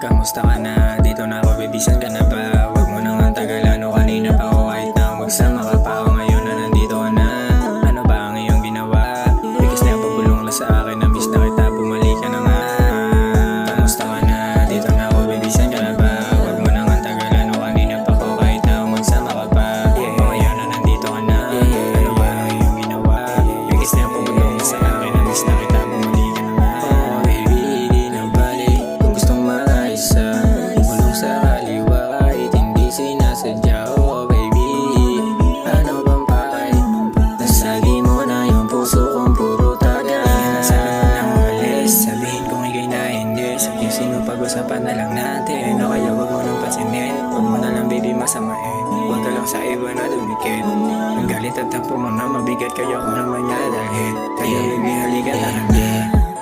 Kamusta ka na? Dito na ako, bibisan ka na ba? Huwag mo nang ang tagalan o kanina pa ako kahit na magsama ka pa ako ngayon na nandito ka na Ano ba ang iyong ginawa? Bigis na yung pabulong na sa akin na miss na kita, bumalik ka na nga Kamusta ka na? Dito na ako, bibisan ka na ba? Huwag mo nang ang tagalan o kanina pa ako kahit na magsama ka pa Huwag mo ngayon na nandito ka na Ano ba ang iyong ginawa? Bigis na yung pabulong na sa akin pag-usapan na lang natin. O kaya wag mo nang pansinin. Huwag mo na lang baby masamain. Huwag ka lang sa iba na dumikit. Ang galit at tampo mo na mabigat Kaya ko naman niya dalhin Kaya baby halika na.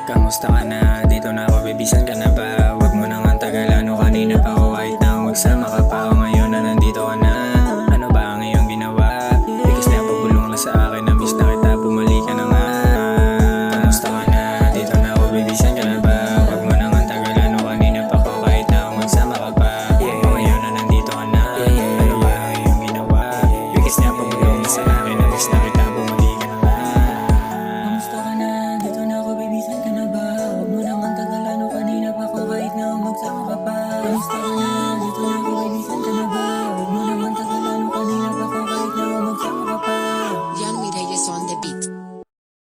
Kamusta ka na? Dito na ako, bibisan ka na ba? Huwag mo nang ang tagalan o kanina pa ako kahit na magsama ka